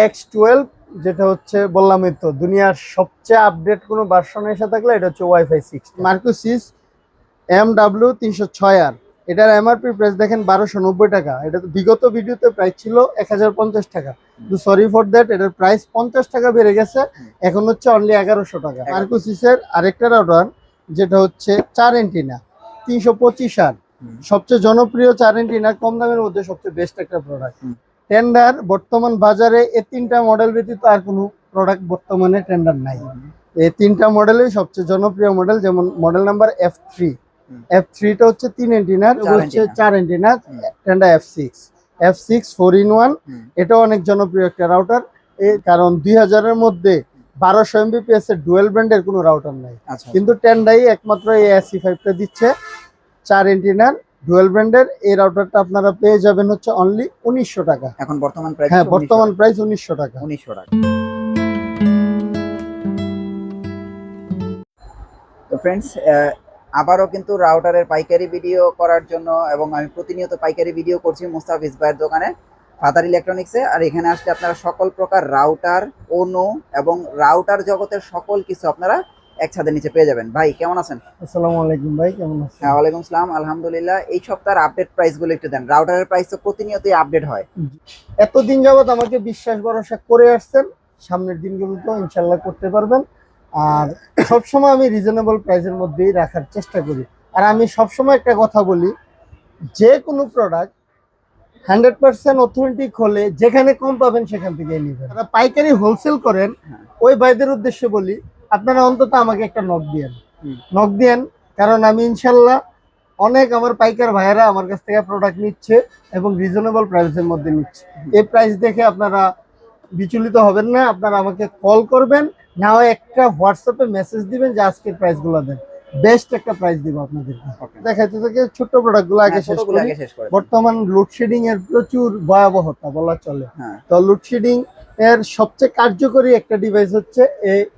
X twelve যেটা হচ্ছে বললামই তো দুনিয়ার সবচেয়ে আপডেট কোনো ভার্সন এসে থাকলে এটা হচ্ছে wifi six Mercusys M W তিনশো ছয় আর এটার এমআরপি প্রাইস দেখেন বারোশো নব্বই টাকা। এটা তো বিগত ভিডিওতে প্রাইস ছিল এক হাজার পঞ্চাশ টাকা। তো সরি ফর দ্যাট এটার প্রাইস পঞ্চাশ টাকা বেড়ে গেছে এখন হচ্ছে অনলি এগারোশো টাকা। মার্কোসিসের আরেকটা রাউটার যেটা হচ্ছে চার এন্টিনা তিনশো পঁচিশ আর সবচেয়ে জনপ্রিয় চার এন্টিনা কম দামের মধ্যে সবচেয়ে বেস্ট একটা প্রোডাক্ট। টেন্ডার বর্তমান বাজারে এই তিনটা মডেল ব্যতীত আর কোনো প্রোডাক্ট বর্তমানে টেন্ডার নাই। এই তিনটা মডেলই সবচেয়ে জনপ্রিয় মডেল যেমন model number F three. F থ্রিটা হচ্ছে তিন এন্টিনার হচ্ছে। চার এন্টিনার। Tender F six F six four in one এটাও অনেক জনপ্রিয় একটা রাউটার এই কারণ দুই হাজারের মধ্যে বারোশো এমবিপিএস এর ডুয়েল ব্র্যান্ডের কোনো রাউটার নাই। আচ্ছা কিন্তু টেন্ডাই একমাত্র এই এসি ফাইভটা দিচ্ছে। চার এন্টিনার ডুয়েল ব্র্যান্ডের এই রাউটারটা আপনারা পেয়ে যাবেন হচ্ছে অনলি উনিশশো টাকা। এখন বর্তমান প্রাইস হ্যাঁ বর্তমান প্রাইস উনিশশো টাকা। উনিশশো টাকা। তো ফ্রেন্ডস আবারও কিন্তু রাউটারের পাইকারি ভিডিও করার জন্য এবং আমি প্রতিনিয়ত পাইকারি ভিডিও করছি মুস্তাফিজ ভাইয়ের দোকানে ফাদার ইলেকট্রনিক্সে আর এখানে আসলে আপনারা সকল প্রকার রাউটার ওনো এবং রাউটার জগতের সকল কিছু আপনারা এক ছাদের নিচে পেয়ে যাবেন। ভাই কেমন আছেন? আসসালামু আলাইকুম ভাই কেমন আছেন? হ্যাঁ ওয়ালাইকুম সালাম আলহামদুলিল্লাহ। এই সপ্তাহের আপডেট প্রাইসগুলো একটু দেন। রাউটারের প্রাইস তো প্রতিনিয়তই আপডেট হয়। এতদিন যাবত আমাকে বিশ্বাস ভরসা করে আসছেন। সামনের দিনগুলোতে ইনশাল্লাহ করতে পারবেন। আর সবসময় আমি রিজনেবল প্রাইসের মধ্যেই রাখার চেষ্টা করি। আর আমি সবসময় একটা কথা বলি যে কোনো প্রোডাক্ট হান্ড্রেড পার্সেন্ট অথেন্টিক হলে যেখানে কম পাবেন সেখান থেকে নেবেন। যারা পাইকারি হোলসেল করেন হ্যাঁ। ওই ভাইদের উদ্দেশ্যে বলি আপনারা অন্তত আমাকে একটা নখ দিয়েন। নখ দিয়েন কারণ আমি ইনশাল্লাহ অনেক আমার পাইকার ভাইয়েরা আমার কাছ থেকে প্রোডাক্ট নিচ্ছে এবং রিজনেবল প্রাইসের মধ্যে নিচ্ছে। এই প্রাইস দেখে আপনারা বিচলিত হবেন না আপনারা আমাকে কল করবেন না হয় একটা হোয়াটসঅ্যাপে মেসেজ দিবেন যে আজকের প্রাইসগুলো দেন। বেস্ট একটা প্রাইস দিব আপনাদেরকে. দেখাইতে থেকে ছোট্ট প্রোডাক্টগুলো আগে হ্যাঁ, শেষ করি। আগে শেষ করে। বর্তমান লোডশেডিং এর প্রচুর ভয়াবহতা বলা চলে। হ্যাঁ। তো লোডশেডিং এর সবচেয়ে কার্যকরী একটা ডিভাইস হচ্ছে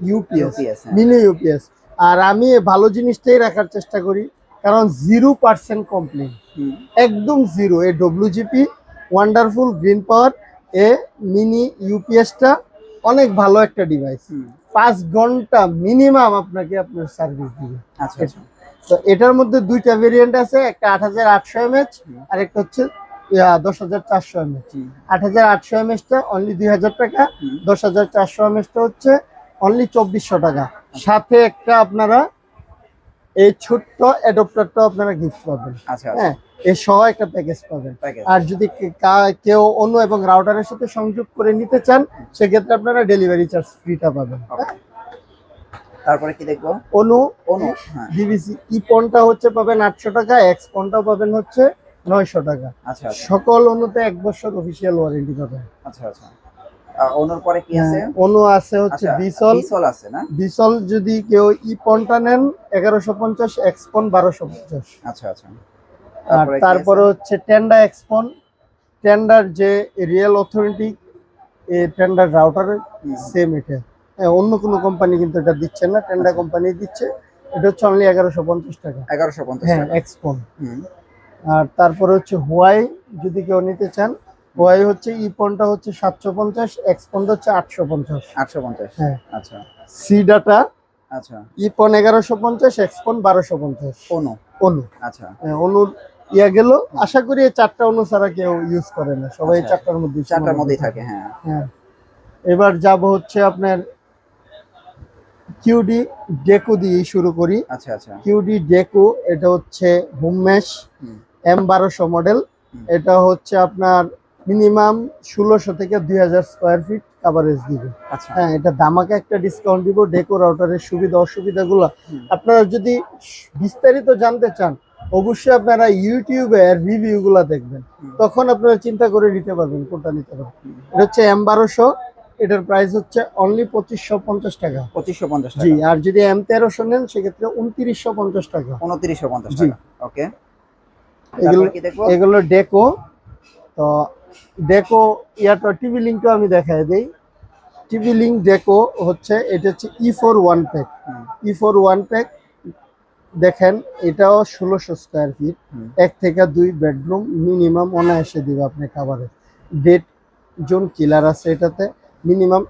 ইউপিএস। মিনি ইউপিএস আর আমি ভালো জিনিসটাই রাখার চেষ্টা করি কারণ জিরো পার্সেন্ট কমপ্লেন একদম zero A WGP wonderful green power a mini ইউপিএসটা অনেক ভালো একটা ডিভাইস। পাঁচ ঘণ্টা মিনিমাম আপনাকে আপনার সার্ভিস দিবে। আচ্ছা আচ্ছা। তো এটার মধ্যে দুইটা ভেরিয়েন্ট আছে একটা আট হাজার আটশো এমএচ। আর একটা হচ্ছে দশ হাজার চারশো এমএচ আট হাজার আটশো এমএচটা অনলি দুই হাজার টাকা দশ হাজার চারশো এমএচটা হচ্ছে অনলি চব্বিশশো টাকা। সাথে একটা আপনারা এই ছোট্ট অ্যাডপ্টারটা আপনারা গিফট পাবেন। আচ্ছা আচ্ছা। হ্যাঁ এর সহ একটা প্যাকেজ পাবেন। আর যদি কেউ অন্য এবং রাউটারের সাথে সংযোগ করে নিতে চান সেক্ষেত্রে আপনারা ডেলিভারি চার্জ ফ্রিটা পাবেন। তারপরে কি দেখব? অনু অনু হ্যাঁ। ই পনটা হচ্ছে পাবেন আটশো টাকা এক্স পনটা পাবেন হচ্ছে নয়শো টাকা। আচ্ছা আচ্ছা। সকল অনুতে এক বছর অফিসিয়াল ওয়ারেন্টি পাবেন। আচ্ছা আচ্ছা। অনুর পরে কি আছে? হ্যাঁ, অনু আছে হচ্ছে আচ্ছা বিসল। বিসল আছে না? বিসল যদি কেউ ই পনটা নেন এগারোশো পঞ্চাশ এক্স পন বারোশো পঞ্চাশ। আচ্ছা আচ্ছা। আর তারপরে? হচ্ছে টেন্ডা এক্সপন টেন্ডার যে রিয়েল অথরিটি এই টেন্ডার রাউটারের সেম এটা। হ্যাঁ, অন্য কোনো কোম্পানি কিন্তু এটা দিচ্ছে না টেন্ডা আচ্ছা। কোম্পানি দিচ্ছে। এটা হচ্ছে অনলি এগারোশো পঞ্চাশ টাকা। এগারোশো পঞ্চাশ হ্যাঁ এক্সপন আর তারপরে হচ্ছে হোয়াই যদি কেউ নিতে চান হোয়াই হচ্ছে ই পনটা হচ্ছে সাতশো পঞ্চাশ এক্সপনটা হচ্ছে আটশো পঞ্চাশ। আটশো পঞ্চাশ। হ্যাঁ। আচ্ছা। সি ডাটা আচ্ছা। ই পন এগারোশো পঞ্চাশ এক্সপন বারোশো পঞ্চাশ। অনু অনু আচ্ছা। হ্যাঁ, অনুর ইয়া গেল। আশা করি এই চারটা অনু ছাড়া কেউ ইউজ করে না। সবাই এই আচ্ছা। চারটার মধ্যে চারটার মধ্যেই থাকে হ্যাঁ। হ্যাঁ। এবার যাব হচ্ছে আপনার কিউডি ডেকো দিয়ে শুরু করি। আচ্ছা আচ্ছা। কিউডি ডেকো এটা হচ্ছে হোমমেশ হুম। এম বারোশো মডেল এটা হচ্ছে আপনার মিনিমাম ষোলোশো থেকে দুই হাজার স্কোয়ার ফিট কাভারেজ দিবে। আচ্ছা। হ্যাঁ এটা দামাকে একটা ডিসকাউন্ট দিব। ডেকো রাউটারের সুবিধা অসুবিধাগুলো। আপনারা যদি বিস্তারিত জানতে চান অবশ্যই আপনারা ইউটিউবে রিভিউ গুলা দেখবেন। তখন আপনারা চিন্তা করে নিতে পারবেন কোনটা নিতে পারবেন এটা হচ্ছে এম বারোশো এটার প্রাইস হচ্ছে অনলি পঁচিশশো পঞ্চাশ টাকা। পঁচিশশো পঞ্চাশ জি আর যদি এম তেরোশো নেন সেক্ষেত্রে উনত্রিশশো পঞ্চাশ টাকা। উনত্রিশশো পঞ্চাশ জি। ওকে। এগুলো এগুলো ডেকো তো ডেকো ইয়াটা টিভি লিঙ্কও আমি দেখাই দিই। টিভি লিঙ্ক ডেকো হচ্ছে এটা হচ্ছে E four one pack E four one pack দেখেন এটাও ষোলোশো স্কোয়ার ফিট এক থেকে দুই বেডরুম মিনিমাম অনায়াসে দিবে আপনি খাবারে ডেট জোন কিলার আছে এটাতে মিনিমাম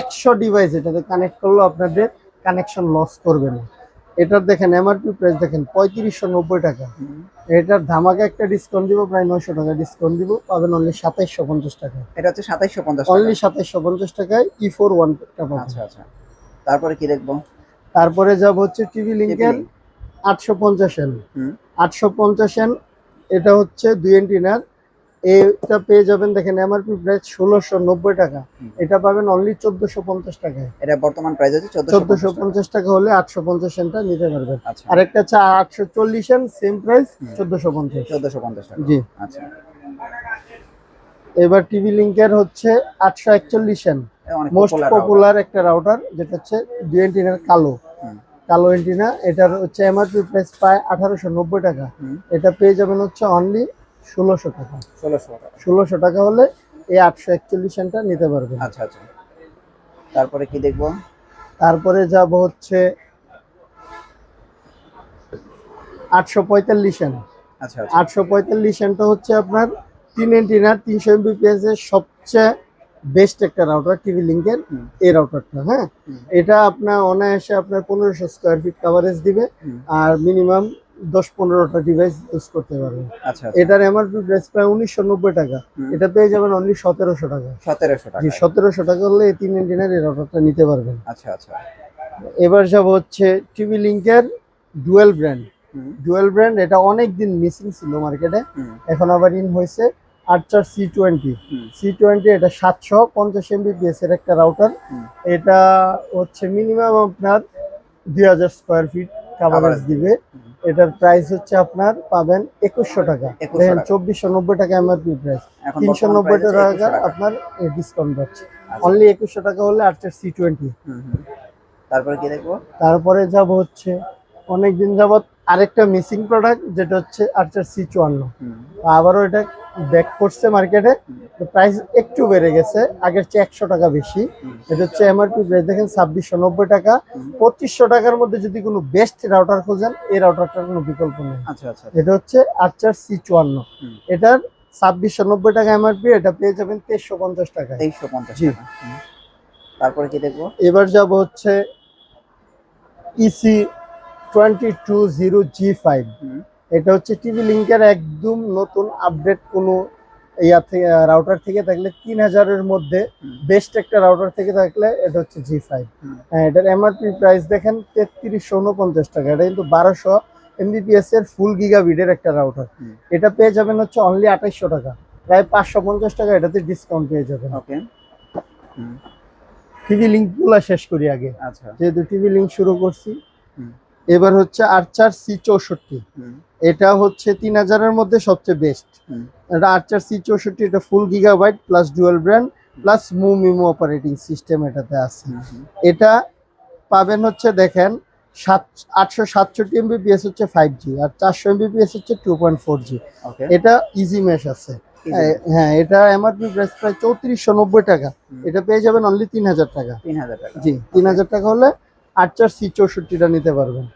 একশো ডিভাইস এটাতে কানেক্ট করলেও আপনাদের কানেকশন লস করবে না। এটার দেখেন এমআরপি প্রাইস দেখেন পঁয়ত্রিশশো নব্বই টাকা। এটার ধামাকে একটা ডিসকাউন্ট দিব প্রায় নয়শো টাকা ডিসকাউন্ট দিব পাবেন অনলি সাতাইশশো পঞ্চাশ টাকা। এটা হচ্ছে সাতাইশশো পঞ্চাশ অনলি সাতাইশশো পঞ্চাশ টাকায় ই ফোর ওয়ান আচ্ছা আচ্ছা। তারপরে কি দেখব? তারপরে যাব হচ্ছে টিভি লিঙ্কের। আটশো পঞ্চাশ এন আটশো পঞ্চাশ এন এটা হচ্ছে দুই এন্টিনার এটা পেয়ে যাবেন দেখেন এমআরপি প্রাইস ষোলোশো নব্বই টাকা। এটা পাবেন অনলি চোদ্দশো পঞ্চাশ টাকায়। এটা বর্তমান প্রাইস হচ্ছে চোদ্দশো পঞ্চাশ টাকা। হলে আটশো পঞ্চাশ এনটা নিতে পারবেন। আচ্ছা। আরেকটা আছে আটশো চল্লিশ এন সেম প্রাইস চোদ্দশো পঞ্চাশ। চোদ্দশো পঞ্চাশ টাকা। জি। আচ্ছা। এবার টিভি লিঙ্কের হচ্ছে আটশো একচল্লিশ এন মোস্ট পপুলার একটা রাউটার যেটা হচ্ছে দুই এন্টিনার কালো। কালো এন্টিনা এটার হচ্ছে এমআরপি প্রাইস প্রায় আঠারোশো নব্বই টাকা। এটা পেয়ে যাবেন হচ্ছে অনলি ষোলোশো টাকা। ষোলোশো টাকা। ষোলোশো টাকা হলে এই আটশো একচল্লিশ এনটা নিতে পারবেন। আচ্ছা আচ্ছা। তারপরে কি দেখব? তারপরে যাব হচ্ছে আটশো পঁয়তাল্লিশ এন। আচ্ছা আচ্ছা। আটশো পঁয়তাল্লিশ এনটা হচ্ছে আপনার তিন এন্টিনার তিনশো এমবিপিএস এর সবচেয়ে বেস্ট একটা রাউটার টিভি লিঙ্কের। এই রাউটারটা হ্যাঁ? এটা আপনার অনায়াসে আপনার পনেরোশো স্কোয়ার ফিট কাভারেজ দিবে আর মিনিমাম দশ পনেরোটা ডিভাইস ইউজ করতে পারবেন আচ্ছা এটার এমআরপি প্রাইস প্রায় উনিশশো নব্বই টাকা। এটা পেয়ে যাবেন অনলি সতেরোশো টাকা। সতেরোশো টাকা। জি সতেরোশো টাকা হলে এই তিন এন্টিনার এই রাউটারটা নিতে পারবেন। আচ্ছা আচ্ছা। এবার যাব হচ্ছে টিভি লিঙ্কের ডুয়েল ব্র্যান্ড ডুয়েল ব্র্যান্ড এটা অনেক দিন মিসিং ছিল মার্কেটে এখন আবার ইন হয়েছে। Archer C twenty C twenty এটা সাতশো পঞ্চাশ এমবিপিএস এর একটা রাউটার এটা হচ্ছে মিনিমাম আপনার দুই হাজার স্কোয়ার ফিট কাভারেজ দিবে। এটার প্রাইস হচ্ছে আপনার পাবেন একুশশো টাকা। 2100 দেখেন টাকা। চব্বিশশো নব্বই টাকা এমআরপি প্রাইস তিনশো নব্বই price হচ্ছে 2100 টাকা। আপনার ডিসকাউন্ট পাচ্ছে অনলি একুশশো টাকা হলে আর্চার সি টোয়েন্টি। তারপরে কি দেখব? তারপরে যাব হচ্ছে অনেকদিন যাবত আরেকটা মিসিং প্রোডাক্ট যেটা হচ্ছে আর্চার সি চুয়ান্ন। আবারও এটা ব্যাক করছে মার্কেটে প্রাইস একটু বেড়ে গেছে আগের চেয়ে একশো টাকা বেশি। এটা হচ্ছে এমআরপি প্রাইস দেখেন ছাব্বিশশো নব্বই টাকা। পঁচিশশো টাকার মধ্যে যদি কোনো বেস্ট রাউটার খোঁজেন এই রাউটারটার কোনো বিকল্প নেই। আচ্ছা আচ্ছা এটা হচ্ছে আর্চার সি চুয়ান্ন। এটার ছাব্বিশশো নব্বই টাকা এমআরপি এটা পেয়ে যাবেন তেইশশো পঞ্চাশ টাকা তেইশশো পঞ্চাশ। তারপরে কি দেখব? এবার যাব হচ্ছে EC twenty two zero G five এটা হচ্ছে টিভি লিঙ্কের একদম নতুন আপডেট কোনো ইয়া থেকে রাউটার থেকে থাকলে তিন হাজারের মধ্যে বেস্ট একটা রাউটার থেকে থাকলে এটা হচ্ছে জি ফাইভ হ্যাঁ এটার এমআরপি প্রাইস দেখেন তেত্রিশশো উনপঞ্চাশ টাকা। এটা কিন্তু বারোশো এমবিপিএস এর ফুল গিগা গিগাবিডের একটা রাউটার এটা পেয়ে যাবেন হচ্ছে অনলি আঠাইশশো টাকা। প্রায় পাঁচশো পঞ্চাশ টাকা এটাতে ডিসকাউন্ট পেয়ে যাবেন। ওকে টিভি লিঙ্কগুলো শেষ করি আগে। আচ্ছা। যেহেতু টিভি লিঙ্ক শুরু করছি। এবার হচ্ছে আর্চার সি চৌষট্টি। এটা হচ্ছে তিন হাজারের মধ্যে সবচেয়ে বেস্ট। এটা আর্চার সি চৌষট্টি এটা full gigabyte plus dual brand plus MU MIMO operating system এটাতে আছে। এটা পাবেন হচ্ছে দেখেন সাত আটশো সাতষট্টি এমবিপিএস হচ্ছে ফাইভ জি আর চারশো এমবিপিএস হচ্ছে টু পয়েন্ট ফোর জি এটা ইজি মেশ আছে। হ্যাঁ, হ্যাঁ এটা এমআরপি প্রাইস প্রায় চৌত্রিশশো নব্বই টাকা। এটা পেয়ে যাবেন অনলি তিন হাজার টাকা। তিন হাজার টাকা। জি তিন হাজার টাকা হলে আর্চার সি চৌষট্টিটা নিতে পারবেন।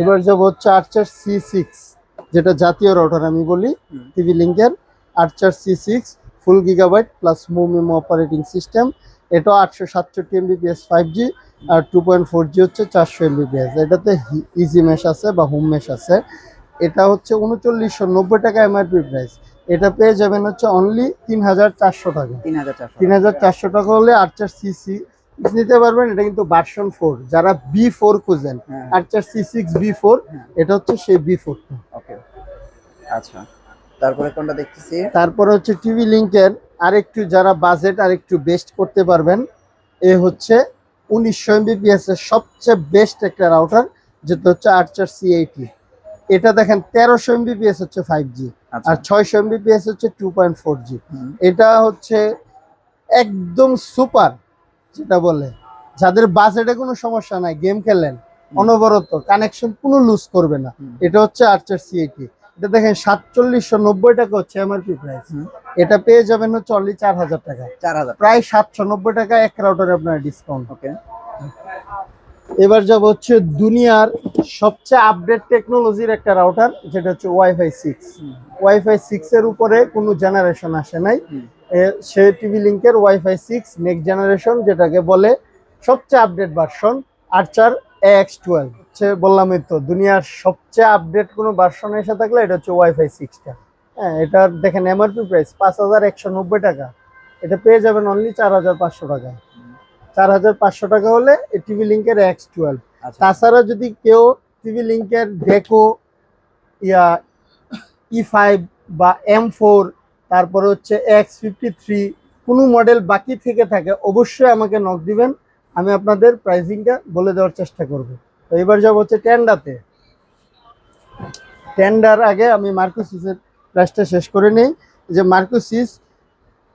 এবার যাব হচ্ছে আর্চার সি সিক্স যেটা জাতীয় রাউটার আমি বলি। টিভি লিঙ্কের Archer C six full gigabyte plus MU MIMO operating system এটাও আটশো সাতষট্টি এমবিপিএস ফাইভ জি আর টু পয়েন্ট ফোর জি হচ্ছে চারশো এমবিপিএস এটাতে ইজি মেশ আছে বা হোম মেশ আছে। এটা হচ্ছে উনচল্লিশশো নব্বই টাকা এমআরপি প্রাইস এটা পেয়ে যাবেন হচ্ছে অনলি তিন হাজার চারশো টাকা। তিন হাজার চারশো টাকা হলে আর্চার সিসি নিতে পারবেন এটা কিন্তু ভার্সন ফোর যারা বি ফোর খুঁজেন Archer C six B four. এটা হচ্ছে সেই বি ফোরটা ওকে আচ্ছা। তারপরে কোনটা দেখতেছি? তারপরে হচ্ছে টিভি লিঙ্কের আরেকটু যারা বাজেট আরেকটু বেস্ট করতে পারবেন এ হচ্ছে উনিশশো এমবিপিএস এর সবচেয়ে বেস্ট একটা রাউটার যেটা হচ্ছে আর্চার সি এইটি এটা দেখেন তেরোশো এমবিপিএস হচ্ছে ফাইভ জি আচ্ছা। আর ছয়শো এমবিপিএস হচ্ছে টু পয়েন্ট ফোর জি এটা হচ্ছে একদম সুপার যেটা বলে যাদের বাজেটে কোনো সমস্যা নাই গেম খেলেন অনবরত কানেকশন কোনো লুজ করবে না। এটা হচ্ছে আর্চার সিএটি এটা দেখেন সাতচল্লিশশো নব্বই টাকা হচ্ছে এমআরপি প্রাইস এটা পেয়ে যাবেন হচ্ছে অনলি চার হাজার টাকা। চার হাজার প্রায় সাতশো নব্বই টাকা এক রাউটারে আপনার ডিসকাউন্ট ওকে এবার যাব হচ্ছে দুনিয়ার সবচেয়ে আপডেট টেকনোলজির একটা রাউটার যেটা হচ্ছে ওয়াইফাই সিক্স ওয়াইফাই সিক্স এর উপরে কোনো জেনারেশন আসে নাই। সে টিভি লিঙ্কের ওয়াইফাই সিক্স নেক্সট জেনারেশন যেটাকে বলে সবচেয়ে update version Archer X twelve হচ্ছে বললামই তো দুনিয়ার সবচেয়ে আপডেট কোনো ভার্সন এসে থাকলে এটা হচ্ছে ওয়াইফাই সিক্সটা হ্যাঁ এটার দেখেন এমআরপি প্রাইস পাঁচ হাজার একশো নব্বই টাকা। এটা পেয়ে যাবেন অনলি চার হাজার পাঁচশো টাকা। চার হাজার পাঁচশো টাকা হলে এই টিভি লিঙ্কের এক্স টুয়েলভ তাছাড়া যদি কেউ টিভি লিঙ্কের ডেকো ইয়া ই ফাইভ বা এম ফোর তারপরে হচ্ছে এক্স ফিফটি থ্রি কোনো মডেল বাকি থেকে থাকে অবশ্যই আমাকে নক দিবেন। আমি আপনাদের প্রাইসিংটা বলে দেওয়ার চেষ্টা করব। তো এবার যাব হচ্ছে টেন্ডাতে টেন্ডার আগে আমি মার্কোসিসের প্রাইসটা শেষ করে নেই। যে মার্কোসিস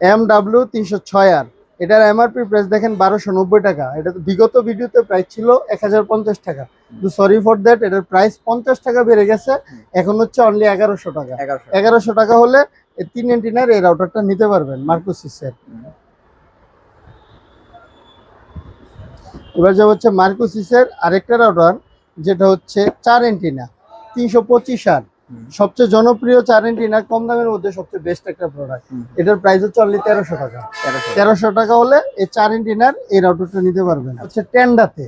এম ডাব্লিউ তিনশো ছয় আর এটার এমআরপি প্রাইস দেখেন বারোশো নব্বই টাকা। এটা তো বিগত ভিডিওতে প্রাইস ছিল এক হাজার পঞ্চাশ টাকা। সরি ফর দ্যাট এটার প্রাইস পঞ্চাশ টাকা বেড়ে গেছে। এখন হচ্ছে অনলি এগারোশো টাকা। এগারোশো। টাকা হলে তিন এন্টিনার এই রাউটারটা নিতে পারবেন মার্কোসিসের এবার যা হচ্ছে মার্কোসিসের আরেকটা রাউটার যেটা হচ্ছে চার এন্টিনা তিনশো পঁচিশ আর। সবচেয়ে জনপ্রিয় চার এন্টিনা কম দামের মধ্যে সবচেয়ে বেস্ট একটা প্রোডাক্ট এটার প্রাইস হচ্ছে অনলি তেরোশো টাকা। তেরোশো টাকা। হলে এই চার ইঞ্চিনার এই রাউটারটা নিতে পারবেন। হচ্ছে টেন্ডাতে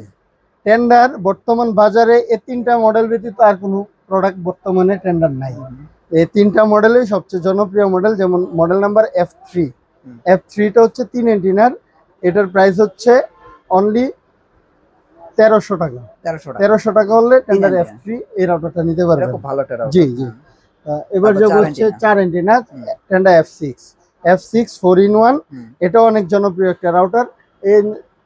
টেন্ডার বর্তমান বাজারে এই তিনটা মডেল ব্যতীত আর কোনো প্রোডাক্ট বর্তমানে টেন্ডার নাই। এই তিনটা মডেলই সবচেয়ে জনপ্রিয় মডেল যেমন model number F three F থ্রিটা হচ্ছে তিন এন্টিনার এটার প্রাইস হচ্ছে অনলি তেরোশো টাকা। তেরোশো টাকা। তেরোশো টাকা হলে টেন্ডার এফ। থ্রি এই রাউটারটা নিতে এটা পারবেন। খুব ভালো জি, জি। এবার যে হচ্ছে। চার antenna tender F six F six four in one. এটাও অনেক জনপ্রিয় একটা রাউটার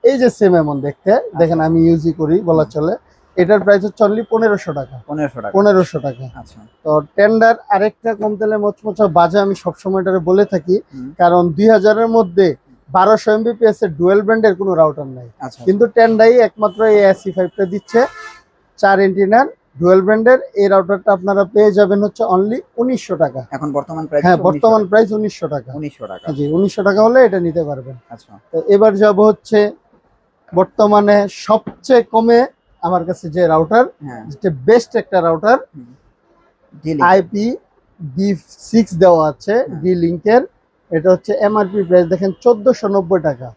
এই যে সেম এমন দেখতে দেখেন আমি ইউজই করি বলা চলে। এটার প্রাইস হচ্ছে অনলি পনেরোশো টাকা। পনেরোশো টাকা। পনেরোশো টাকা। আচ্ছা। তো টেন্ডার আরেকটা কম তেলে মচমচা বাজে আমি সবসময় এটারে বলে থাকি। কারণ দুই হাজারের মধ্যে বারোশো এমবিপিএস এর ডুয়েল ব্র্যান্ডের কোনো রাউটার নাই। আচ্ছা কিন্তু টেন্ডাই একমাত্র এই এসি ফাইভটা দিচ্ছে। চার এন্টিনার ডুয়েল ব্র্যান্ডের এই রাউটারটা আপনারা পেয়ে যাবেন হচ্ছে অনলি উনিশশো টাকা। এখন বর্তমান প্রাইস হ্যাঁ বর্তমান প্রাইস উনিশশো টাকা। উনিশশো টাকা। জি উনিশশো টাকা হলে এটা নিতে পারবেন। আচ্ছা। তো এবার যাব হচ্ছে বর্তমানে সবচেয়ে কমে আমার কাছে যে রাউটার হ্যাঁ। যেটা বেস্ট একটা রাউটার আইপি বি সিক্স দেওয়া আছে ডি লিঙ্কের এটা হচ্ছে এমআরপি প্রাইস দেখেন চোদ্দশো নব্বই টাকা।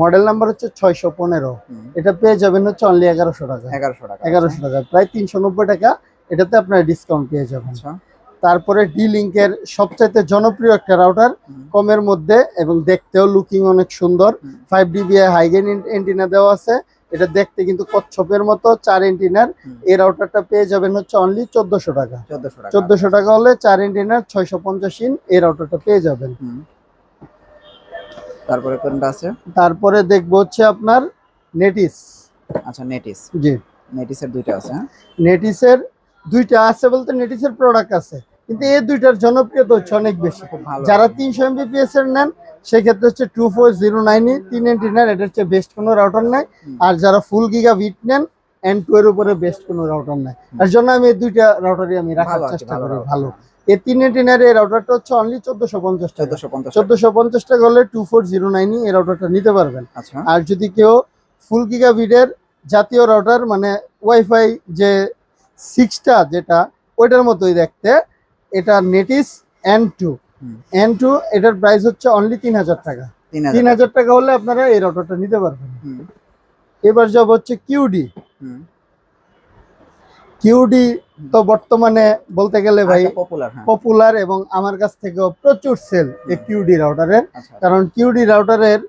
মডেল নাম্বার হচ্ছে ছয়শো পনেরো। এটা পেয়ে যাবেন হচ্ছে অনলি এগারোশো টাকা। এগারোশো টাকা এগারোশো টাকা। প্রায় তিনশো নব্বই টাকা এটাতে আপনার ডিসকাউন্ট পেয়ে যাবেন। আচ্ছা। তারপরে ডি লিঙ্কের সবচাইতে জনপ্রিয় একটা রাউটার কমের মধ্যে এবং দেখতেও লুকিং অনেক সুন্দর। ফাইভ ডিবিআই হাইগেন এন্টিনা দেওয়া আছে। এটা দেখতে কিন্তু কচ্ছপের মতো চার এন্টিনার হুম। এই রাউটারটা পেয়ে যাবেন হচ্ছে অনলি চোদ্দশো টাকা। চোদ্দশো টাকা। হলে চার এন্টিনার ছয়শো পঞ্চাশ ইন এই রাউটারটা পেয়ে যাবেন। তারপরে কোনটা আছে? তারপরে দেখব হচ্ছে আপনার নেটিস আচ্ছা নেটিস জি। নেটিসের দুইটা আছে হ্যাঁ? নেটিসের দুইটা আছে বলতে নেটিসের প্রোডাক্ট আছে। কিন্তু এই দুইটার জনপ্রিয়তা হচ্ছে অনেক বেশি। যারা তিনশো এমবিপিএস এর নেন সেক্ষেত্রে হচ্ছে টু ফোর জিরো নাইন তিন এন্টি এন্টিনার এটা হচ্ছে বেস্ট কোনো রাউটার নাই। আর যারা ফুল গিগা বিট নেন এন টু এর উপরে বেস্ট কোনো রাউটার নাই। তার জন্য আমি এই দুইটা রাউটারই আমি রাখার চেষ্টা করি ভালো। এই তিন এন্টিনার এই রাউটারটা হচ্ছে অনলি চোদ্দশো পঞ্চাশ চোদ্দশো পঞ্চাশ চোদ্দশো পঞ্চাশ টাকা হলে টু ফোর জিরো নাইন এই রাউটারটা নিতে পারবেন। আচ্ছা। আর যদি কেউ ফুল গিগা বিটের জাতীয় রাউটার মানে ওয়াইফাই যে সিক্সটা যেটা ওইটার মতোই দেখতে এটা Netis N two. N two এটার প্রাইস হচ্ছে অনলি তিন হাজার টাকা। তিন হাজার টাকা হলে আপনারা এই রাউটারটা নিতে পারবেন। এবার যাব হচ্ছে কিউডি। কিউডি তো বর্তমানে বলতে গেলে ভাই পপুলার হ্যাঁ। এবং আমার কাছ থেকেও প্রচুর সেল এই কিউডি রাউটারের আচ্ছা। কারণ কিউডি রাউটারের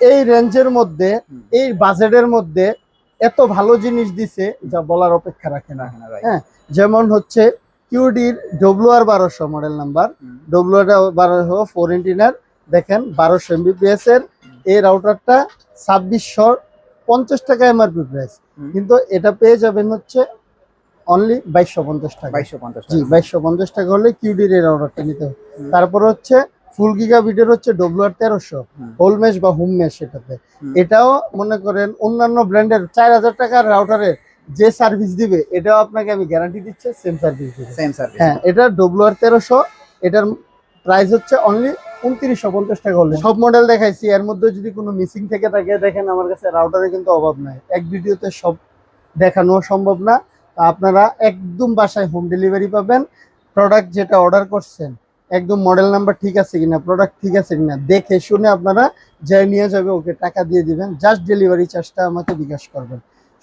এই রেঞ্জের মধ্যে এই বাজেটের মধ্যে এত ভালো জিনিস দিছে যা বলার অপেক্ষা রাখে না? হ্যাঁ। যেমন হচ্ছে কিউডির ডব্লু আর বারোশো মডেল নাম্বার ডব্লু আর বারোশো ফোর ইন্টিনার দেখেন বারোশো এমবিপিএস এর। এই রাউটারটা ছাব্বিশশো পঞ্চাশ টাকা এমআরপি প্রাইস। কিন্তু এটা পেয়ে যাবেন হচ্ছে অনলি বাইশশো পঞ্চাশ টাকা। বাইশশো পঞ্চাশ জি বাইশশো পঞ্চাশ টাকা হলে কিউডির এই রাউটারটা নিতে হবে। তারপর হচ্ছে ফুল গিগা বিটের হচ্ছে ডব্লু আর তেরোশো। হোল মেশ বা হোম মেশ এটাতে। এটাও মনে করেন অন্যান্য ব্র্যান্ডের চার হাজার টাকার রাউটারে যে সার্ভিস দিবে এটাও আপনাকে আমি গ্যারান্টি দিচ্ছি সেম সার্ভিস দিবে। সেম সার্ভিস হ্যাঁ এটা ডব্লু আর তেরোশো এটার প্রাইস হচ্ছে অনলি উনত্রিশশো পঞ্চাশ টাকা হলে সব মডেল দেখাইছি এর মধ্যে যদি কোনো মিসিং থেকে থাকে দেখেন আমার কাছে রাউটারে কিন্তু অভাব নাই। এক ভিডিওতে সব দেখানো সম্ভব না। আপনারা একদম বাসায় হোম ডেলিভারি পাবেন। প্রোডাক্ট যেটা অর্ডার করছেন একদম মডেল নাম্বার ঠিক আছে কিনা প্রোডাক্ট ঠিক আছে কিনা দেখে শুনে আপনারা যাই নিয়ে যাবে ওকে টাকা দিয়ে দিবেন। জাস্ট ডেলিভারি চার্জটা আমাকে বিকাশ করবেন।